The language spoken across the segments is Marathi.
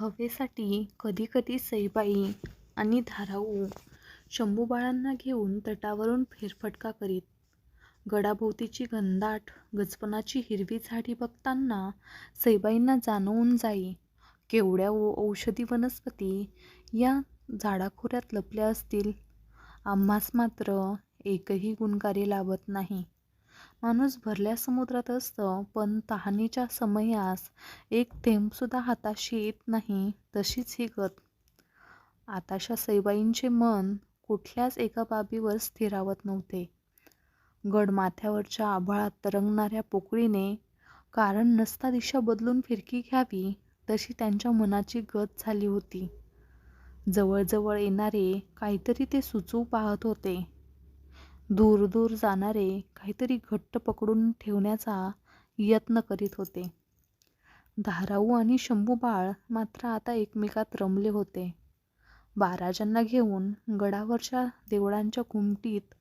हवेसाठी कधीकधी सईबाई आणि धाराऊ शंभूबाळांना घेऊन तटावरून फेरफटका करीत. गडाभोवतीची घनदाट गजपणाची हिरवी झाडी बघताना सईबाईंना जाणवून जाई, केवढ्या औषधी वनस्पती या झाडाखोऱ्यात लपल्या असतील. आम्हास मात्र एकही गुणकारी लाभत नाही. माणूस भरल्या समुद्रात असतं, पण तहानीच्या समयास एक थेंबसुद्धा हाताशी येत नाही, तशीच ही गत. आताशा सईबाईंचे मन कुठल्याच एका बाबीवर स्थिरावत नव्हते. गडमाथ्यावरच्या आभाळात तरंगणाऱ्या पोकळीने कारण नसता दिशा बदलून फिरकी घ्यावी, तशी त्यांच्या मनाची गत झाली होती. जवळजवळ येणारे काहीतरी ते सुचवू पाहत होते. दूर दूर जाणारे काहीतरी घट्ट पकडून ठेवण्याचा यत्न करीत होते. धाराऊ आणि शंभू बाळ मात्र आता एकमेकात रमले होते. बाराजांना घेऊन गडावरच्या देवळांच्या घुमटीत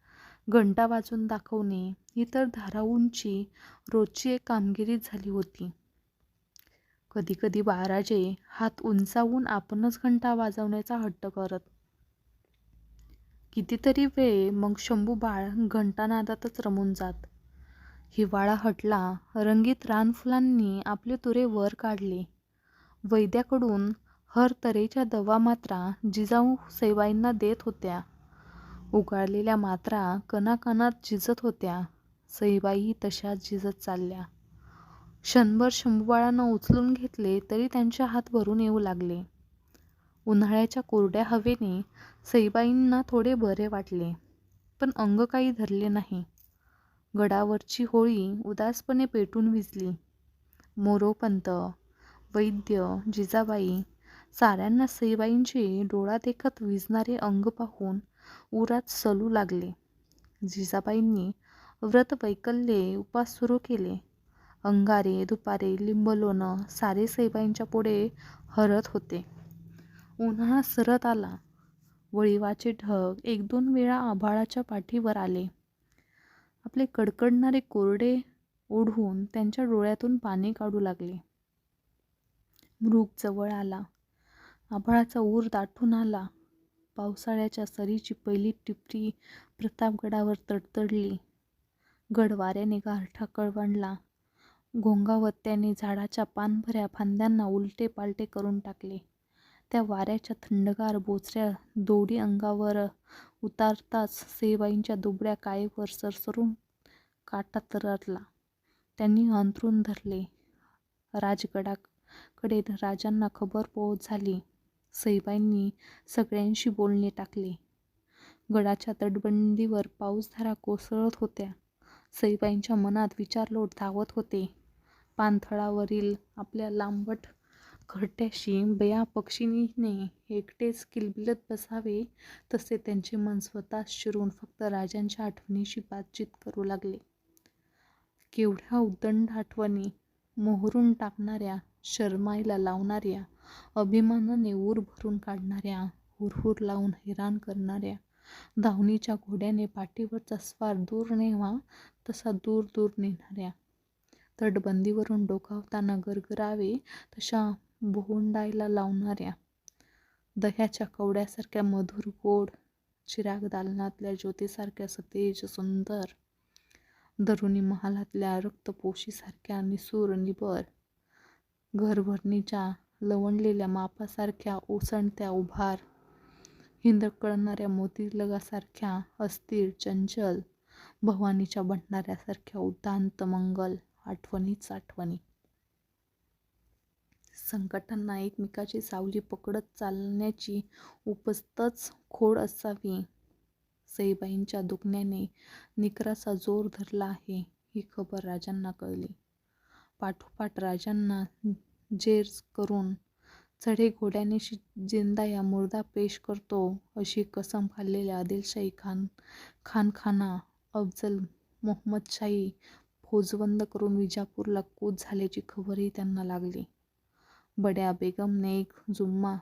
घंटा वाजून दाखवणे ही तर धाराऊंची रोजची एक कामगिरी झाली होती. कधीकधी बाराजे हात उंचावून आपणच घंटा वाजवण्याचा हट्ट करत. कितीतरी वेळ मग शंभूबाळ घंटानादातच रमून जात. हिवाळा हटला. रंगीत रानफुलांनी आपले तुरे वर काढले. वैद्याकडून हर तऱ्हेच्या दवा मात्रा जिजाऊ सैवाईंना देत होत्या. उगाळलेल्या मात्रा कणाकणात झिजत होत्या. सईबाईही तशाच झिजत चालल्या. क्षणभर शंभूबाळांना उचलून घेतले तरी त्यांचे हात भरून येऊ लागले. उन्हाळ्याच्या कोरड्या हवेने सईबाईंना थोडे बरे वाटले, पण अंग काही धरले नाही. गडावरची होळी उदासपणे पेटून विजली मोरोपंत, वैद्य, जिजाबाई साऱ्यांना सईबाईंचे डोळादेखत विजणारे अंग पाहून उरात सलू लागले. जिजाबाईंनी व्रत वैकल्ये उपास सुरू केले. अंगारे, दुपारे लिंबलोनं सारे सईबाईंच्या पुढे हरत होते. उन्हाळा सरत आला. वळिवाचे ढग एक दोन वेळा आभाळाच्या पाठीवर आले. आपले कडकडणारे कोरडे ओढून त्यांच्या डोळ्यातून पाणी काढू लागले. मृग जवळ आला. आभाळाचा ऊर दाटून आला. पावसाळ्याच्या सरीची पहिली टिपरी प्रतापगडावर तडतडली. गडवाऱ्याने गारठा कळवणला घोंघावत्याने झाडाच्या पानभऱ्या फांद्यांना उलटे पालटे करून टाकले. त्या वाऱ्याच्या थंडगार बोचऱ्या दोडी अंगावर उतारताच सईबाईंच्या दुबळ्या कायेवर सरसरून काटा तरळला. त्यांनी अंथरूण धरले. राजगडाकडे राजांना खबर पोहोच झाली. सईबाईंनी सगळ्यांशी बोलणे टाकले. गडाच्या तटबंदीवर पाऊसधारा कोसळत होत्या. सईबाईंच्या मनात विचारलोट धावत होते. पाणथळावरील आपल्या लांबट घरट्याशी बया पक्षिणीने एकटेच किलबिलत बसावे, तसे त्यांचे मन स्वतःच चिरून फक्त राजांच्या आठवणीशी बातचीत करू लागले. केवढ्या उद्दंड आठवणी! मोहरून टाकणाऱ्या, शरमायला लावणाऱ्या, अभिमानाने ऊर भरून काढणाऱ्या, हुरहुर लावून हैराण करणाऱ्या, धावणीच्या घोड्याने पाठीवरचा स्वार दूर नेवा तसा दूर दूर नेणाऱ्या, तटबंदीवरून डोकावताना गरगरावे तशा भोवंडायला लावणाऱ्या, दह्याच्या कवड्यासारख्या मधुर गोड, चिरागदालनातल्या ज्योतीसारख्या सतेज सुंदर, दरुणी महालातल्या रक्तपोशीसारख्या निसूर निबर, घरभरणीच्या लवंडलेल्या मापासारख्या ओसंडत्या उभार, हिंदकळणाऱ्या मोतीलगासारख्या अस्थिर चंचल, भवानीच्या बनणाऱ्यासारख्या उदांत मंगल आठवणीच आठवणी! संकटांना एकमेकाची सावली पकडत चालण्याची उपस्तच खोड असावी. सईबाईंच्या दुखण्याने निकराचा जोर धरला आहे, ही खबर राजांना कळली. पाठोपाठ राजांना जेर करून चढे घोड्याने जिंदा या मुर्दा पेश करतो, अशी कसम खाल्लेल्या आदिलशाही खान खानखाना अफजल मोहम्मदशाही फौजबंद करून विजापूरला कूद झाल्याची खबरही त्यांना लागली. बड्या बेगमने एक जुम्मा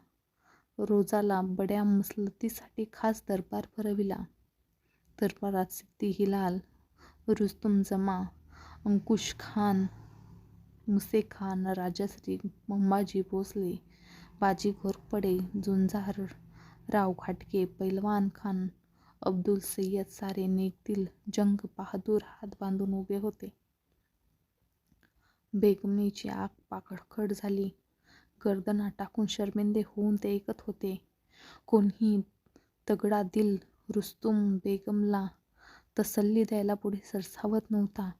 रोजाला बड्या मसलतीसाठी खास दरबार भरविला. दरबारात सिद्दी हिलाल, रुस्तुम जमा अंकुश खान मुसे मुसेखान, राजश्री, मंबाजी भोसले, बाजी घोरपडे झुंजार राव घाटके पैलवान खान अब्दुल सय्यद सारे नेकदिल जंग बहादूर हात बांधून उभे होते बेगमीची आग पाखडखड झाली गर्दना टाकून शर्मिंदे होऊन ते ऐकत होते. कोणीही तगडा दिल रुस्तुम बेगमला तसल्ली द्यायला पुढे सरसावत नव्हता.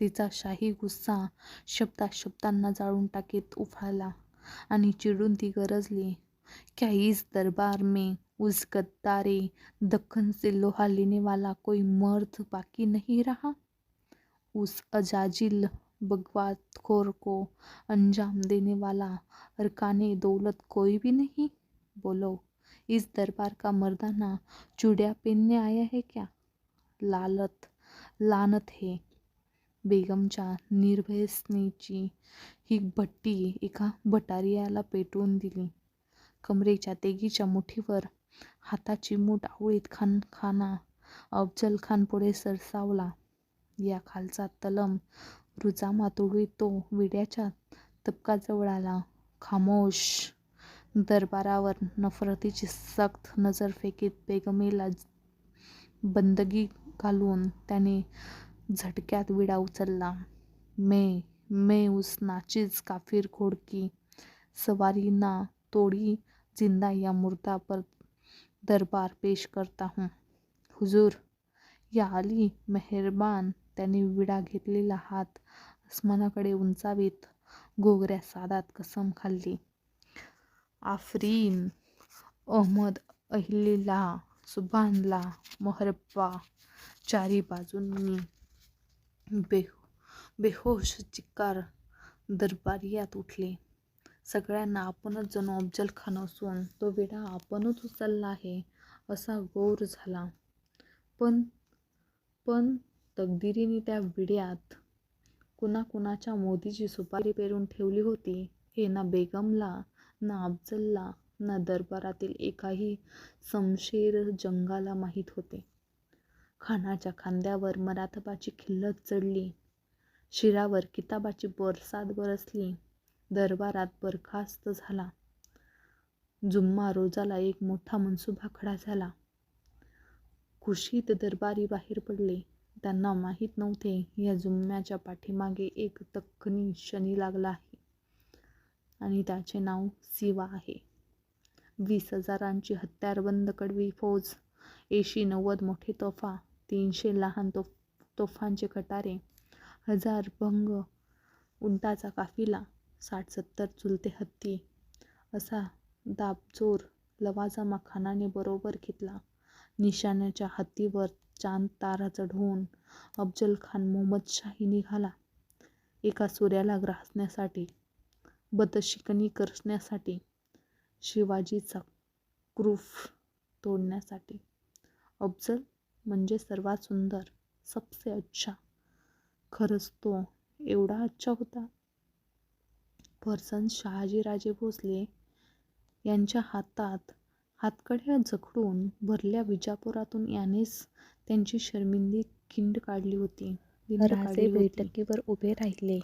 तिचा शाही गुस्सा शब्दा शब्दांना जाळून टाकीत उफाळला आणि चिडून ती गरजली. क्या इस दरबार में उस गद्दारे दखन से लोहा लेने वाला कोई मर्द बाकी नहीं रहा? उस अजाजिल बगवातखोर को अंजाम देने वाला अरकाने दौलत कोई भी नहीं। बोलो इस दरबार का मर्दाना चूड़िया पहनने आया है क्या? लालत लानत है। बेगमच्या निर्भयसनेची ही भट्टी एका भटारियाला पेटवून दिली। कमरेच्या तेगीच्या मुठीवर हाताची मूठ आवळीत खान खाना अफजल खान पुढे सरसावला। या खालचा तलम रुजामा तुडवीत तो विड्याच्या तबकाजवळ आला खामोश दरबारावर नफरतीची सक्त नजर फेकीत बेगमेला बंदगी घालून त्याने झटक्यात विडा उचलला. मे मे उस नाचीज काफिर खोडकी सवारी ना तोड़ी जिंदा या मुर्दा पर दरबार पेश करता हूँ. हुजूर या अली मेहरबान त्याने विडा घेतलेला हात आसमानाकडे उंचावीत गोगऱ्या सादात कसम खाल्ली. आफरीन अहमद अहिल्ला सुभानला मोहरप्पा चारी बाजूंनी बेहो बेहोश चिक्कार दरबारियात उठले. सगळ्यांना आपणच जणू अफजल खान असून तो विडा आपणच उचलला आहे असा गौर झाला. पण पण तकदिरीने त्या विड्यात कुणाकुणाच्या मोदीची सुपारी पेरून ठेवली होती. हे ना बेगमला ना अफजलला ना दरबारातील एकाही समशेर जंगाला माहीत होते. खानाच्या खांद्यावर मराठबाची खिल्लत चढली. शिरावर किताबाची बरसात बरसली. दरबारात बरखास्त झाला. जुम्मा रोजाला एक मोठा मनसुबा खडा झाला. खुशीत दरबारी बाहेर पडले. त्यांना माहीत नव्हते. या जुम्म्याच्या पाठीमागे एक दख्खनी शनी लागला आहे. आणि त्याचे नाव सिवा आहे. वीस हजारांची हत्यारबंद कडवी फौज. ऐंशी नव्वद मोठे तोफा. तीनशे लहान तोफ तोफांचे कटारे. हजार भंग उंटाचा काफिला. साठ सत्तर चुलते हत्ती. असा दाबजोर लवाजमा खानाने बरोबर घेतला. निशाण्याच्या हत्तीवर चांद तारा चढवून अफजल खान मोहम्मदशाही निघाला. एका सूर्याला ग्रासण्यासाठी बदशिकनी करण्यासाठी शिवाजीचा क्रूफ तोडण्यासाठी. अफजल म्हणजे सर्वात सुंदर सबसे अच्छा. खरंच तो एवढा अच्छा होता? फरसन शहाजीराजे भोसले यांच्या हातात हातकड्या जखडून भरल्या विजापुरातून यानेच त्यांची शर्मिंदी खिंड काढली होती. राजे बैठकीवर उभे राहिले.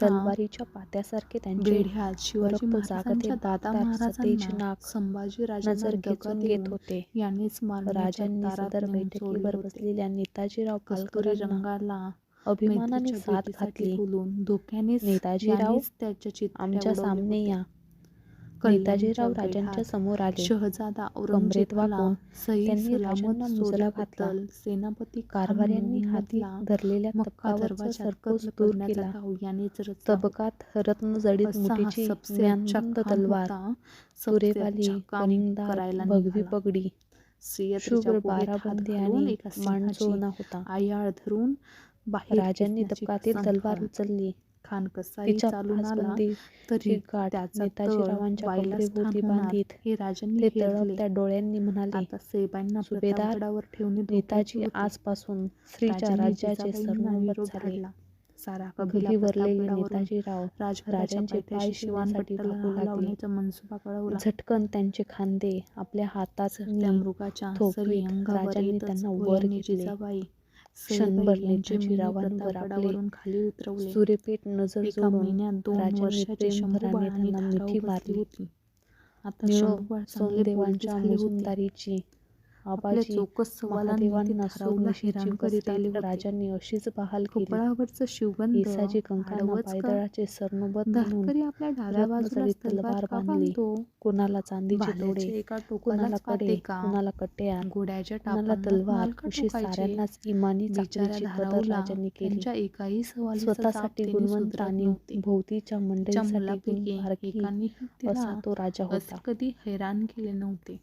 तलवारीच्या पात्यासारखे त्यांचे शिवाजी महाराजांच्या दादा महाराजांना संभाजी दगा घेत देऊन होते. यानेच राजांनी सदर बैठकीवर. बसलेल्या नेताजीराव पालकरांना रंगाला अभिमानाने साथ घातली. बोलून धोक्यानेच नेताजीराव त्याच्या आमच्या सामने. या. नेताजीराव राजांच्या समोर आले शहजादा कमरेत औरंगजेबाला वाकून सही त्यांनी सलामत राजांना मुजरा घातला. सोडल्याबद्दल सेनापती कारभाऱ्यांनी खान हाती धरलेल्या तबकावरचा सरकोस दूर केला. तबकात रत्न जडित मुठीची तलवार कनिंगदार करायला भगवी. पगडी शुभ्र बाराबंदी आणि माणसोना होता आयाळ धरून राजांनी तबकातील तलवार. उचलली खान कसाही चालून आला तरी त्याचा हे राजांनी ते हेरले. तळपत्या डोळ्यांनी म्हणाले आता सेबांना सुभेदार, प्रतापगडावर ठेवणे धोक्याचे नेताजी. आजपासून राजांनी राज्याचे विरोध झाले. सारा कबिला राजांचे पाय लागले. मनसुबा कळवला झटकन त्यांचे खांदे आपल्या हातात त्या मृगाच्या राजांनी त्यांना वर घेतले. क्षणभर सईबाई यांचे नेताजी मिनी रावांवर प्रतापगडावरून खाली उतरवले. सूर्यपेठ नजर जोडून दोन आणि त्यांना मिठी मारली. होती. आता सोमदेवांच्या मुजुमदारीची आबाजी महादेवांना करीत आले राजांनी अशीच बहाल केली कपाळावरचं शिवगंध ईसाची कंकांना आडवंच का? पायदळाचे सरनोबत म्हणून धारकरी आपल्या डाव्या बाजूला रत्नजडित तलवार बांधली. कोणाला चांदीचे तोडे एका कडे कुणाला घोड्याच्या तलवार अशी? साऱ्यांनाच इमानी चाकरीची कदर राजांनी केली एकाही स्वतःसाठी गुणवंत आणि नव्हते. भोवतीच्या मंडळीसाठी असा तिला तो राजा होता कधी हैराण केले नव्हते